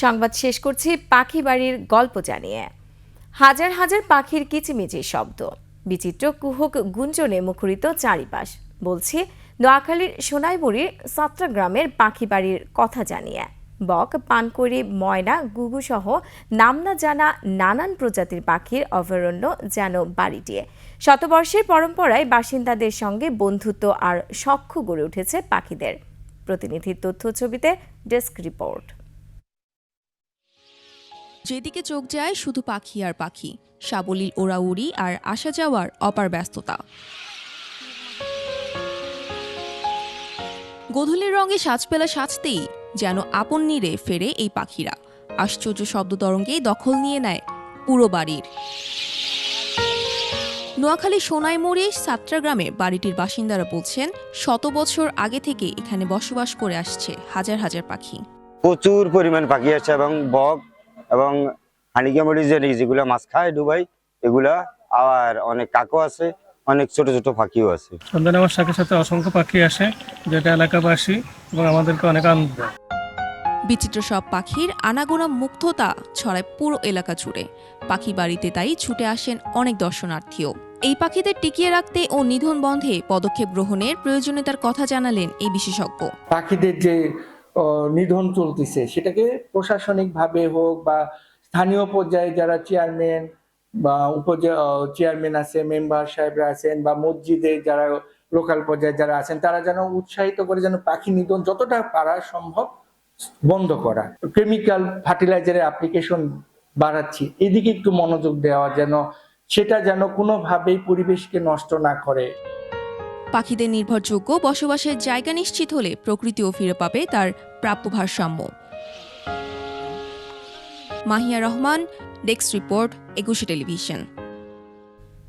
সংবাদ শেষ করছি পাখি বাড়ির গল্প জানিয়ে। হাজার হাজার পাখির কিচিমিচির শব্দ। বিচিত্র কুহক গুঞ্জনে মুখরিত চারিপাশ। বলছি, নোয়াখালীর সোনাইমুড়ির গ্রামের পাখি বাড়ির কথা জানিয়ে। বক, পানকড়ি, ময়না গুগু সহ নাম না জানা নানান প্রজাতির পাখির অভয়ারণ্য যেন বাড়িটিয়ে। শতবর্ষের পরম্পরায় বাসিন্দাদের সঙ্গে বন্ধুত্ব আর সখ্য গড়ে উঠেছে পাখিদের। প্রতিনিধির তথ্য ছবিতে ডেস্ক রিপোর্ট। যেদিকে চোখ যায় শুধু পাখি আর পাখি, সাবলীল ওড়াউড়ি আর আসা যাওয়ার অপার ব্যস্ততা। গোধূলির রঙে সাজপেলা সাজতেই যেন আপন নীড়ে ফেরে এই পাখিরা। আশ্চর্য শব্দ তরঙ্গেই দখল নিয়ে নেয় পুরো বাড়ির। নোয়াখালী সোনাইমুড়ি সাতটা গ্রামে বাড়িটির বাসিন্দারা বলছেন, শত বছর আগে থেকে এখানে বসবাস করে আসছে হাজার হাজার পাখি। প্রচুর পরিমাণ পাখি আছে এবং বক এবং হানিকামড়ি যে যেগুলো মাছ খায় ডুবাই এগুলা আর অনেক কাকও আছে অনেক ছোট ছোট পাখিও আছে। সন্ধ্যা নামার সাথে সাথে অসংখ্য পাখি আসে যেটা এলাকাবাসী এবং আমাদেরকে অনেক আনন্দ দেয়। বিচিত্র সব পাখির আনাগোনা মুগ্ধতা ছড়ায় পুরো এলাকা জুড়ে। পাখি বাড়িতে তাই ছুটে আসেন অনেক দর্শনার্থীও। এই পাখিদের টিকিয়ে রাখতে ও নিধন বন্ধে পদক্ষেপ গ্রহণের প্রয়োজনীয়তার কথা জানালেন এই বিশেষজ্ঞ। পাখিদের যে নিধন চলতেছে। সেটাকে প্রশাসনিকভাবে হোক বা স্থানীয় পর্যায়ে যারা চেয়ারম্যান বা উপজেলা চেয়ারম্যান আছে মেম্বার সাহেবরা আছেন বা মসজিদে যারা লোকাল পর্যায়ে যারা আছেন, তারা যেন উৎসাহিত করে যেন পাখি নিধন যতটা পারা সম্ভব বন্ধ করা। কেমিক্যাল ফার্টিলাইজারের অ্যাপ্লিকেশন বাড়াচ্ছি। এদিকে একটু মনোযোগ দেওয়া যেন, সেটা যেন কোনোভাবেই পরিবেশকে নষ্ট না করে। পাখিদের নির্ভরযোগ্য বসবাসের জায়গা নিশ্চিত হলে প্রকৃতিও ফিরে পাবে তার প্রাপ্য ভারসাম্য। Mahiya Rahman, desk report, Ekushey Television.